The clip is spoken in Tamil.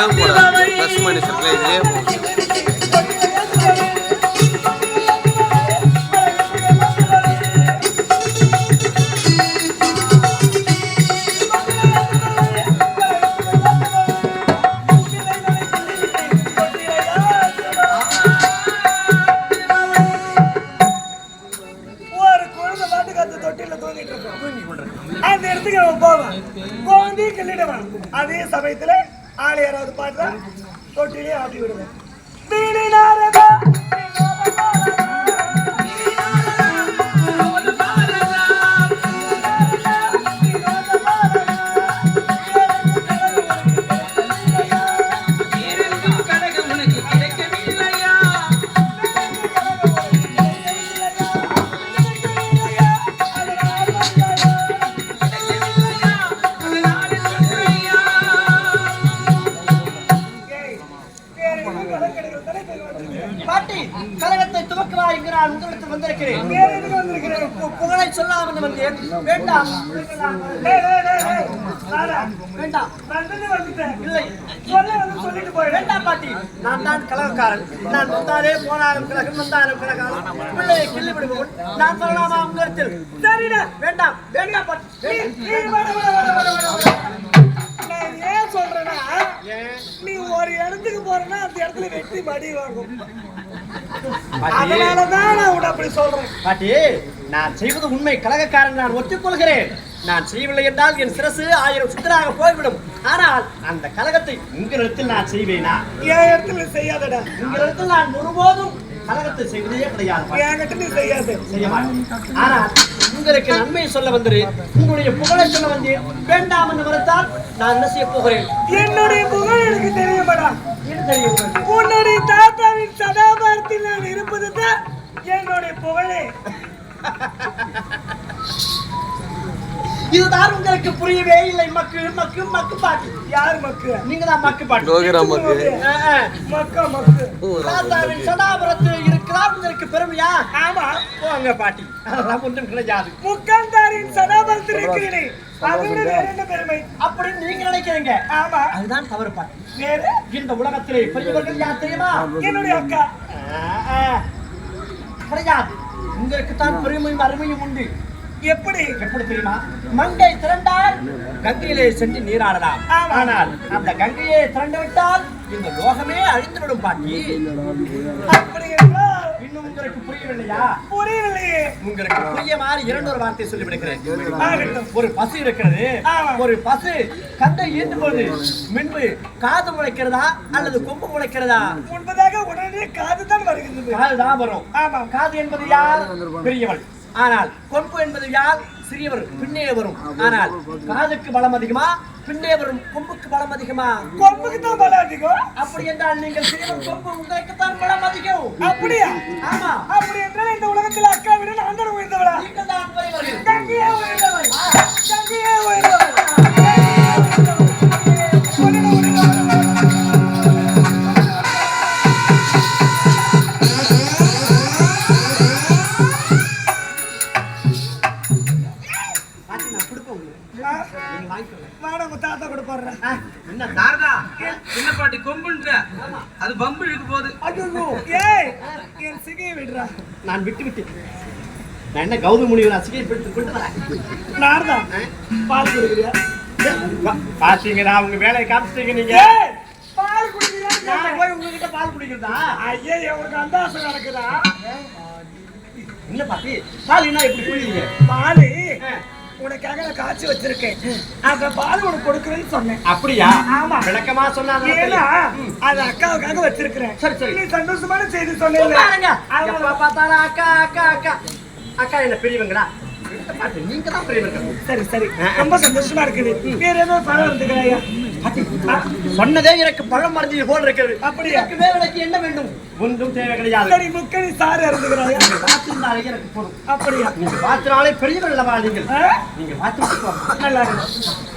போடவே போடாது ப்ளஸ் மைனஸ் இருக்குல்ல இதுலேயே அந்த இடத்துக்கு அவன் போவான் குழந்தையும் கிள்ளிடுவான் அதே சமயத்துல ஆள் யாராவது பார்த்தா தொட்டிலே ஆட்டி விடுவேன். வீணை பாட்டி கழகத்தை துவக்குவா இங்கு நான் உங்களிடத்தில் வந்திருக்கிறேன். புகழை சொல்லாமல் வந்தேன் வேண்டாம்? வேண்டாம். இல்லை. சொல்லிட்டு போயிடு. வேண்டாம் பாட்டி. நான் தான் கலகக்காரன் நான் வந்தாலே போனாலும் கழகம் வந்தாலும் கழகம் பிள்ளையை கிள்ளி விடுவோம் நான் சொல்லலாமா உங்களிடத்தில்? சரிடா. வேண்டாம். வேண்டாம் பாட்டி. ஏன் சொல்றேன்னா, நீ ஒரு இடத்துக்கு போறேன்னா அந்த இடத்துல வெட்டி மடி வாங்கும். அதனாலதான் நான் உன்னை அப்படி சொல்றேன். பாட்டி நான் செய்வது உண்மை கலகக்காரன் நான் ஒத்துக்கொள்கிறேன். நான் செய்யவில்லை என்றால் என் சிரசு ஆயிரம் சுத்தராக போய்விடும். ஆனால் அந்த கலகத்தை உங்களிடத்தில் நான் செய்வேனா? என் இடத்துல செய்யாதடா. உங்களிடத்தில் நான் ஒருபோதும் கலகத்தை செய்வதே கிடையாது செய்யாத. செய்ய மாட்டேன். ஆனால் உங்களுக்கு நன்மை சொல்ல வந்தேன் உங்களுடைய புகழை சொல்ல வந்தேன். வேண்டாம் என்று மறுத்தால் நான் என்ன செய்ய போகிறேன்? என்னுடைய புகழ் எனக்கு தெரியுமாடா? என்ன தெரியும்? உன்னுடைய என்னுடைய புகழே. இதுதான் உங்களுக்கு புரியவே இல்லை மக்கு மக்கு மக்கு பாட்டி. யார் மக்கு? நீங்க தான் மக்கு பாட்டி. மக்கு. மக்கா. மக்கு. சதாபுரத்தில் இருக்கிறார் உங்களுக்கு பெருமையா? ஆமா. போங்க பாட்டி. அதெல்லாம் ஒன்றும் கிடையாது முக்கந்தாரின் சதாபாரத்தில் இருக்கிறேன் அதை விட வேற என்ன பெருமை? அப்படி நீங்க நினைக்கிறீங்க. ஆமா. அதுதான் தவறு பாட்டி. வேற? இந்த உலகத்திலே பெரியவர்கள் யார் தெரியுமா? என்னுடைய அக்கா. கிடையாது உங்களுக்கு தான் பெருமையும் அருமையும் உண்டு. எப்படி? எப்படி தெரியுமா? மங்கை திரண்டால் கங்கையிலே சென்று நீராடலாம். ஆனால் அந்த கங்கையை திரண்டு விட்டால் இந்த லோகமே அழிந்துவிடும் பாட்டி. அப்படி இன்னும் உங்களுக்கு புரியவில்லையா? புரியவில்லையே. உங்களுக்கு புரிய மாதிரி இரண்டு ஒரு வார்த்தை சொல்லி விடுகிறேன் ஆகட்டும் ஒரு பசு இருக்கிறது ஆமா. ஒரு பசு கந்தை ஈர்ந்து போது முன்பு காது முளைக்கிறதா அல்லது கொம்பு முளைக்கிறதா? முன்பதாக உடனே காது தான் வருகின்றது. காது தான் வரும். ஆமா காது என்பது யார்? பெரியவள். ஆனால் கொம்பு என்பது யார்? சிறியவர் பின்னே வரும். ஆனால் காதுக்கு பலம் அதிகமா பின்னே வரும் கொம்புக்கு பலம் அதிகமா? கொம்புக்கு தான் பலம் அதிகம். அப்படி என்றால் நீங்கள் சிறியவர் கொம்பு உங்களுக்கு தான் பலம் அதிகம். அப்படியா? ஆமா. அப்படி என்றால் இந்த உலகத்தில் அக்கா விட நான் தான் நான் கொடுப்பேன் உங்களுக்கு வாடா உங்க தாத்தா கூட போடுறேன். ஆ, என்ன சின்ன பாட்டி கொம்புன்ற? அது பம்பு இழுக்கு போகுது. ஐயோ ஏய் என் சிகையை விடுறா. நான் விட்டு விட்டு. நான் என்ன கௌதம முனிவர் அசிகை பிடித்து கொண்டு வரேன்? நார்தா. பால் குடிக்கிறியா? பாத்தீங்களா உங்க வேலையை காமிச்சிட்டீங்க நீங்க. பால் குடிக்கிறியா? நான் போய் உங்ககிட்ட பால் குடிக்கிறதா? ஐயா உனக்கு அந்தாசம் நடக்குதா? என்ன பாட்டி? பால் என்ன எப்படி குடிக்கிறீங்க? பாலு உனக்காக நான் காய்ச்சி வச்சிருக்கேன். அந்த பால் உனக்கு கொடுக்குறேன்னு சொன்னேன். அப்படியா? ஆமா. விளக்கமா சொன்னா ஏன்னா அது அக்காவுக்காக வச்சிருக்கிறேன். சரி, சரி. நீ சந்தோஷமான செய்தி பாருங்க. பார்த்தாலும் அக்கா அக்கா அக்கா. அக்கா என்ன பெரியவங்களா? சரி சரி. ரொம்ப சந்தோஷமா இருக்குது. வேற ஏதோ பணம் வந்துக்கிறாயா பாட்டி, சொன்னதே எனக்கு பழம் மறைஞ்சது போல் இருக்கிறது அப்படியா? எனக்கு வேற எனக்கு என்ன வேண்டும்? ஒன்றும் தேவை கிடையாது. முக்கணி சாறு இறந்துக்கிறாயா பார்த்திருந்தாலே எனக்கு போதும். அப்படியா? நீங்க பார்த்தினாலே பெரியவர்கள் அல்லவா நீங்கள்? நீங்க பார்த்து நல்லா இருக்கு